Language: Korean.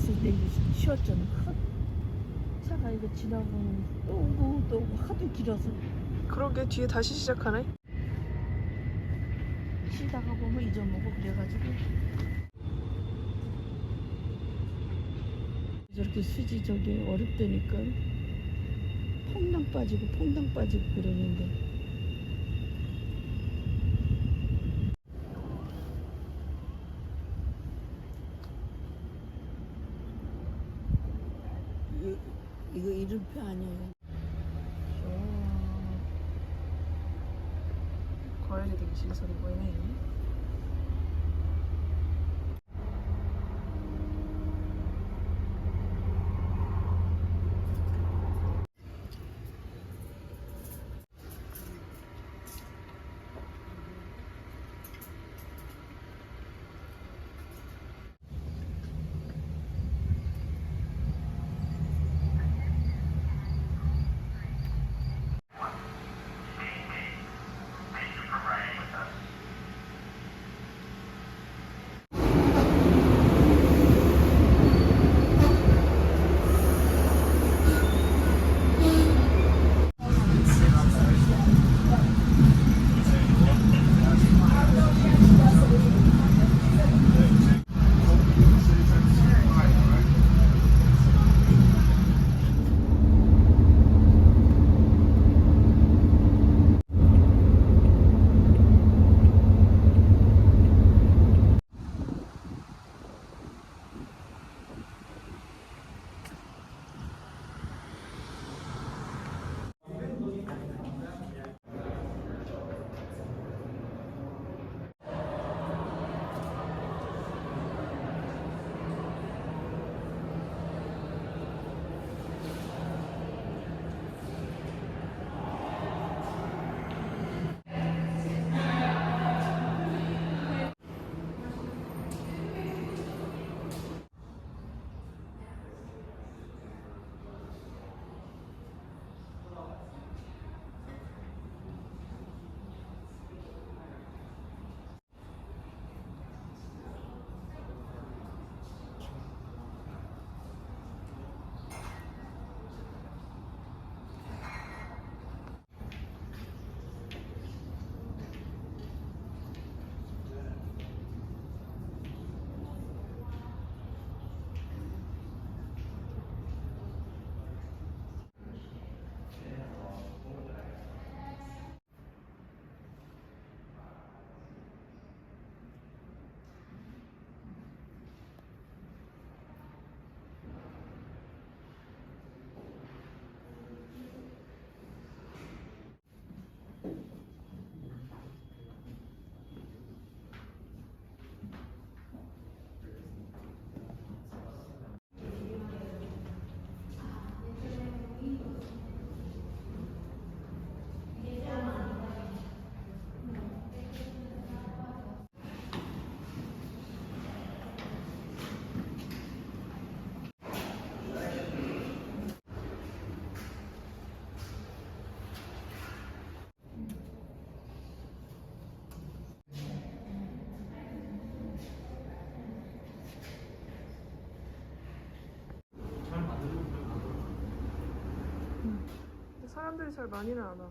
왔을 때 쉬었잖아. 차가 이거 지나가면 또 오고 또 오고 하도 길어서. 그러게 뒤에 다시 시작하네. 쉬다가 보면 잊어먹어 그래가지고. 저렇게 수지 저게 어렵다니까. 퐁당 빠지고 퐁당 빠지고 그러는데. 이거 이름표 아니에요 과일이 되게 신선해 보이네. 근데 사람들이 잘 많이는 안 와.